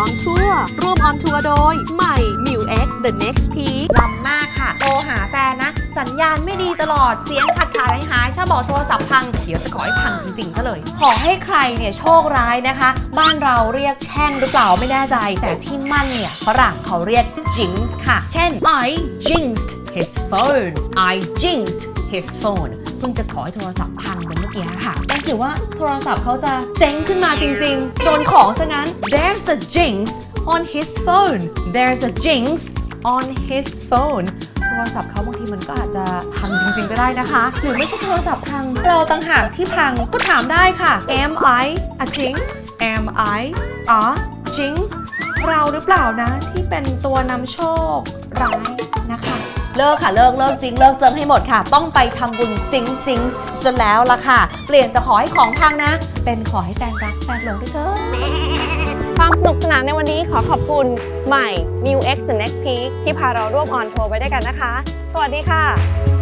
on tour ร่วม on tour โดย ใหม่ New X The Next Peak ลำมากค่ะ โทรหาแฟนนะ สัญญาณไม่ดีตลอดเสียงขาดขาดหายหายชอบบอกโทรศัพท์พัง เดี๋ยวจะขอให้พังจริงๆซะเลย ขอให้ใครเนี่ยโชคร้ายนะคะ บ้านเราเรียกแช่งหรือเปล่าไม่แน่ใจ แต่ที่มั่นเนี่ยฝรั่งเขาเรียก jinx ค่ะ เช่น I jinxed his phone I jinxed his phone เพิ่งจะขอให้โทรศัพท์พังไปเมื่อกี้ค่ะนั่ถือว่าโทรศัพท์เขาจะเจ๊งขึ้นมาจริงๆโดนของซะงั้น There's a jinx on his phone There's a jinx on his phone โทรศัพท์เขาบางทีมันก็อาจจะพังจริงๆก็ได้นะคะ หรือไม่ใช่โทรศัพท์พัง เราต่างหากที่พังก็ถามได้ค่ะ Am I a jinx Am I a jinx เราหรือเปล่านะที่เป็นตัวนำโชคร้ายนะคะ เลิกค่ะเลิกเลิกจริงเลิกเจิงให้หมดค่ะ ต้องไปทำบุญจริงจริงซะแล้วละค่ะ เปลี่ยนจะขอให้ของพังนะ เป็นขอให้แฟนรักแฟนหลงด้วยเถอะความสนุกสนานในวันนี้ขอขอบคุณใหม่ New X The Next Peak ที่พาเราร่วมออนทัวร์ไว้ด้วยกันนะคะ สวัสดีค่ะ